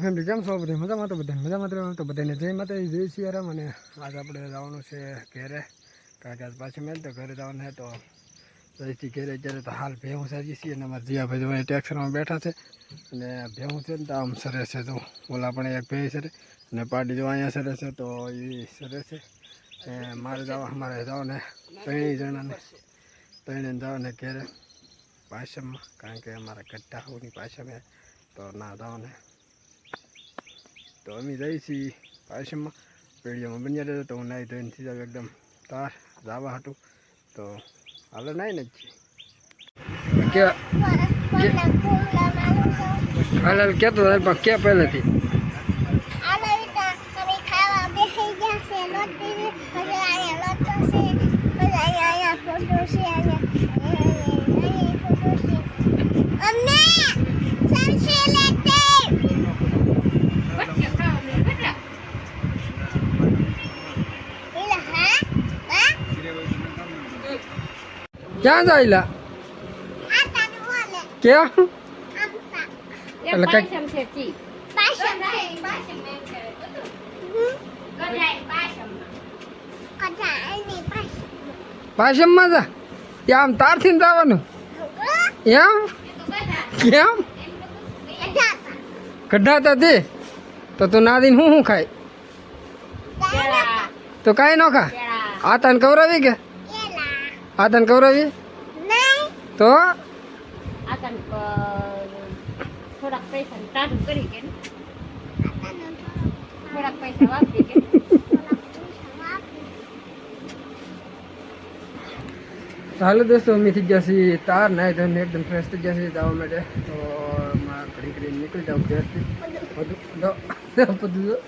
Family કેમ છો બધા? મજામાં તો બધા મજામાં તો બધાને જય માતાજી, જય સિયારામ. અને આજ આપણે જવાનું છે ઘેરે. કારણ કે આજ પાછી મેં તો ઘરે જવાનું છે, તો જઈથી ઘરે ઘેરે તો હાલ ભેહું સાજી છીએ અને અમારા જીયાભાઈ જો ટેક્સરમાં બેઠા છે. અને ભેહું છે ને તો આમ સરસ છે તો ઓલા પણ એક ભેં સરે અને પાર્ટી જો અહીંયા સરે છે તો એ સરે છે. એ મારે જાવ, અમારે જાઓ ને ત્રણેય જણાને ત્રણે જાઓ ને ઘેરે પાછળમાં. કારણ કે અમારા ગઢા હોની પાછળ તો ના જાઓ ને. તો અમે જઈએ છીએ પાછળમાં. પેઢીઓમાં બની રહેતો તો હું નાહી ધોઈને થઈ જાવ એકદમ તાર જવા હતું તો હાલો નાઈ ને કે હાલ કહેતો પણ કે પહેલેથી. ક્યાં જાયલા? ક્યાં? એટલે કઈ પાછળમાં જા. ત્યાં આમ તારથી જવાનું એમ? કેમ? કઢાતા તે તો તું ના દઈને હું શું ખાય તો કાંઈ ન ખા? આ તને કવરાવી કે? આ તને કવરાવી તો? થોડાક પૈસા ટાઢું કરી કે? થોડાક પૈસા વાપરી કે? હાલો દોસ્તો અમે થઈ ગયા છીએ તાર. નાય ધોઈને એકદમ ફ્રેશ થઈ ગયા છીએ જવા માટે. તો ઘડી ઘડી નીકળી જાઉં ઘેરથી. બધું દો બધું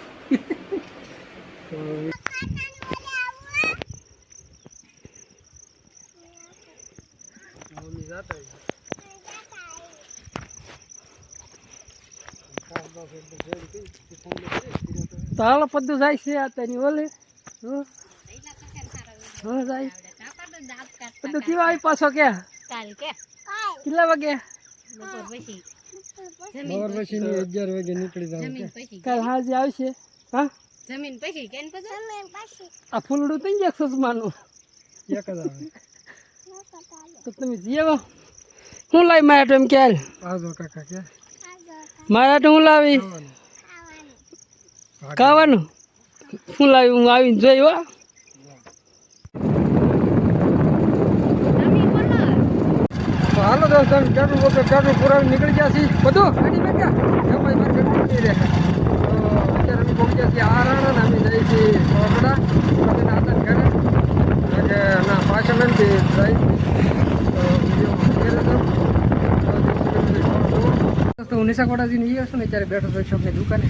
તો હાલો પદ્દુ જાય છે આ તેની ઓલે હં? હં જાય. પદ્દુ કેવા આવી પાછો કે? કેટલા વાગે? બપોર પછી ની અગિયાર વાગે નીકળી જાવ કાલ હાજે આવશે હા? જમીન પછી કે ને પછી? આ ફૂલડું થઈ ગયા સસમાનું એક જ આવે. તો તમે જીવો. હું લાવી મારા તો એમ ક્યારે આવજો કાકા કે. મારા તો હું લાવી? ખાવાનું. શું લાવી હું આવીને જોઈ હો. હાલો દોસ્તો પેટ્રોલ વગર પેટ્રોલ પુરાવી નીકળી ગયા છીએ. બધું? ગાડી મેં ગયા ભાઈ મારે પેટ્રોલ નહીં રહે અત્યારે અમે પહોંચ્યા છીએ આરાણા ને અમે જઈએ છીએ સોરડા નાતન ઘરે કારણ ના પાછળ નથી જાય તો વિડીયોમાં ઘેર હતો દોસ્તો હું નિશા કોટાજીને એ હશે ને અત્યારે બેઠો તો શોપની દુકાને.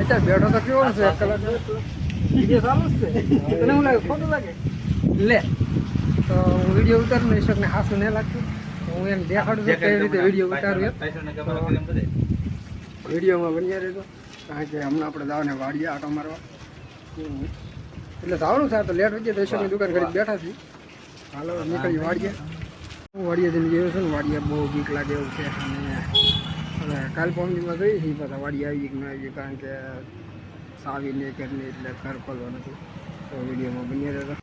અત્યારે બેઠો તો કેવો છે એક કલાક તને હું લાગે? ખોટું લાગે? લે તો હું વીડિયો ઉતારું ને ઈશ્વરને હાસું નહીં લાગતું. હું એમ દેખાડું છું કેવી રીતે વીડિયો ઉતારું એમ. વિડીયોમાં બન્યા રહેજો. કારણ કે હમણાં આપણે જવાને વાડીએ આટો મારવા. એટલે જવાનું છે તો લેટ વચ્ચે તો ઈશ્વરની દુકાન કરી બેઠા છીએ. હાલો નીકળી વાડીએ. હું વાડીએ જઈને ગયો છું ને વાડીએ બહુ બીક લાગે એવું છે. અને કાલ પમદીમાં ગઈ હતી, પાછા વાડી આવી કે ન આવી કારણ કે સાવી નહીં ઘરની એટલે ઘર ખોલવા નથી. તો વિડીયોમાં બની રહેજો.